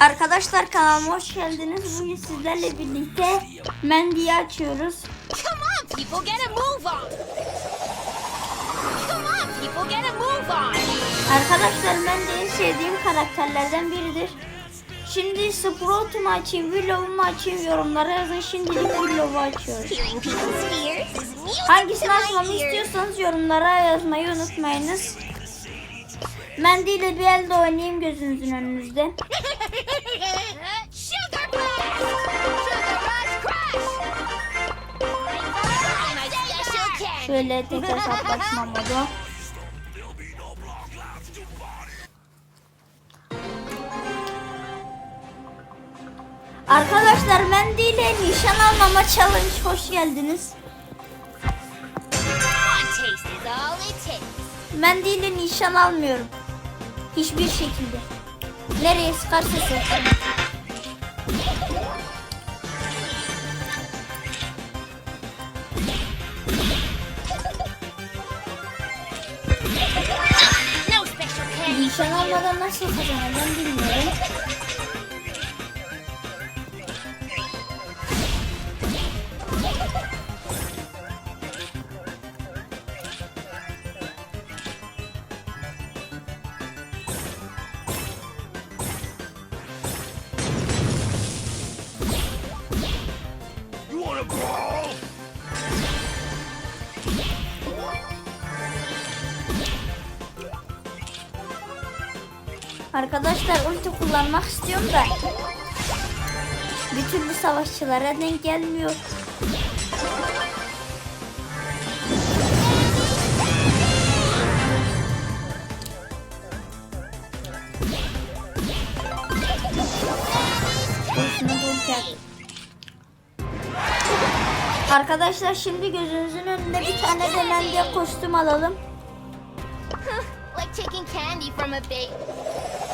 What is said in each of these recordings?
Arkadaşlar kanalıma hoş geldiniz. Bugün sizlerle birlikte Mendy'yi açıyoruz. Come on, people, get a move on. Come on, people, get a move on. Arkadaşlar Mendy en sevdiğim karakterlerden biridir. Şimdi Sprout'umu açayım, Willow'umu açayım yorumlara yazın. Şimdilik Willow'u açıyoruz. Hangisini açmamı istiyorsanız yorumlara yazmayı unutmayınız. Mendy ile bir elde oynayayım gözünüzün önünüzde. Şöyle tekrar hesaplaşma modu. Arkadaşlar Mendy ile nişan almama challenge hoş geldiniz. İle nişan almıyorum. Hiçbir şekilde. Nereye sıkarsa sıksın. Nişan almadan nasıl kazanacağım bilmiyorum. Arkadaşlar ulti kullanmak istiyorum da bir türlü savaşçılara denk gelmiyor. Arkadaşlar şimdi gözünüzün önünde bir tane de Mendiye kostüm alalım. like taking candy from a baby.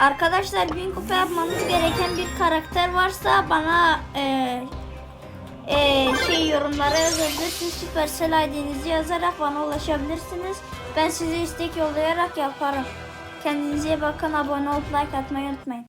Arkadaşlar bin kupa yapmamız gereken bir karakter varsa bana eee eee, şey yorumlara yazabilirsiniz. Supercell ID'nizi yazarak bana ulaşabilirsiniz. Ben size istek yollayarak yaparım. Kendinize bakın. Abone olup like atmayı unutmayın.